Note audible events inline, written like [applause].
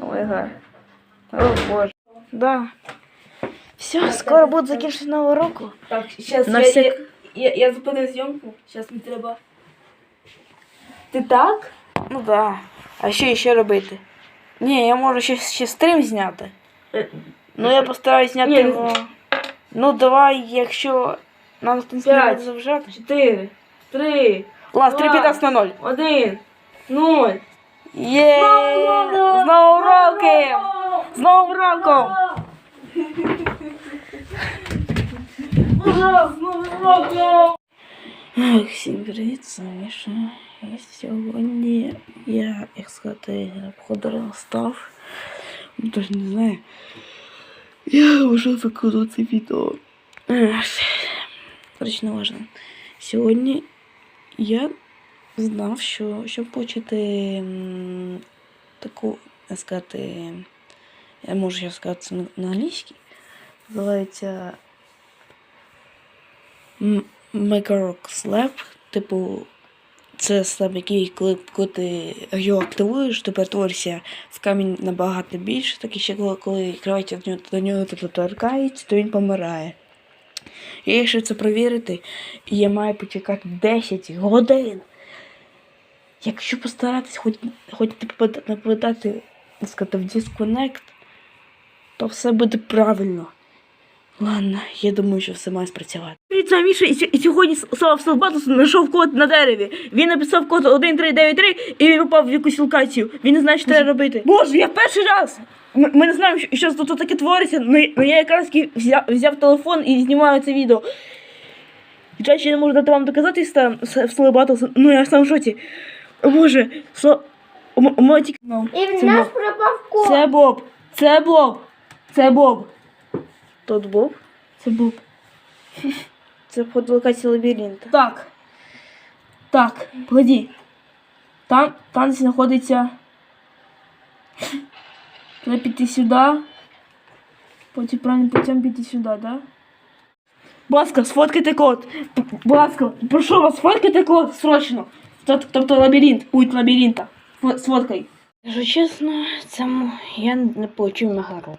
Ой, га. О, боже. Да. Все, скоро буде закінчення нового року. Так, зараз На я, всяк- я, я, я зупинив зйомку. Зараз мені треба. Ти так? Ну да. А що ще робити? Ні, я можу ще, ще стрім зняти. Е, Ну я постараюсь зняти Ні, його. Ну давай, якщо нам не П'ять. завжати. Чотири, три, Ладно, Два. 3 на 0. один, нуль. Є! З Новим роком! З Новим роком! Ура, з Новим роком! Ой, Всім привіт, це Міша. І сьогодні я, як сказати, походу став. Тож не знаю. Я вже закладу це відео. Ех, Коротше, не важно. Сьогодні я знав, що щоб почати м, таку, як сказати, я можу зараз сказати це на- на англійській. Називається Makerok Slab, типу, це слаб, який, коли, коли ти його активуєш, то перетворишся в камінь набагато більше, так і ще коли, коли кровать до нього, до нього тобто, торкається, то він помирає. І якщо це перевірити, і я маю почекати 10 годин. Якщо постаратись хоч, хоч так сказати, в disconnect, то все буде правильно. Ладно, я думаю, що все має спрацювати. Привіт, це Міша, і, сьогодні Слава Солбатус знайшов код на дереві. Він написав код 1393 і він попав в якусь локацію. Він не знає, що треба робити. Боже, я перший раз! Ми, ми не знаємо, що, що тут таке твориться, ну, ну я якраз взяв, взяв телефон і знімаю це відео. І чай, ще не можу дати вам доказати в ну я сам в шоці. О Боже, Сло... м- м- тільки- І в нас пропав кот. Це Боб. Це Боб. Це Боб. Тот Боб? Це Боб. [laughs] Це вход в локацію лабіринту. Так. Так, погоди. Там, там знаходиться. [laughs] Треба піти сюди. Потім правильним путем піти сюди, да? Будь ласка, сфоткайте код. Будь ласка, прошу вас, сфоткайте код срочно. Тобто лабіринт, путь лабіринта. Фо- Сфоткай. Якщо чесно, цьому я не получив на рук.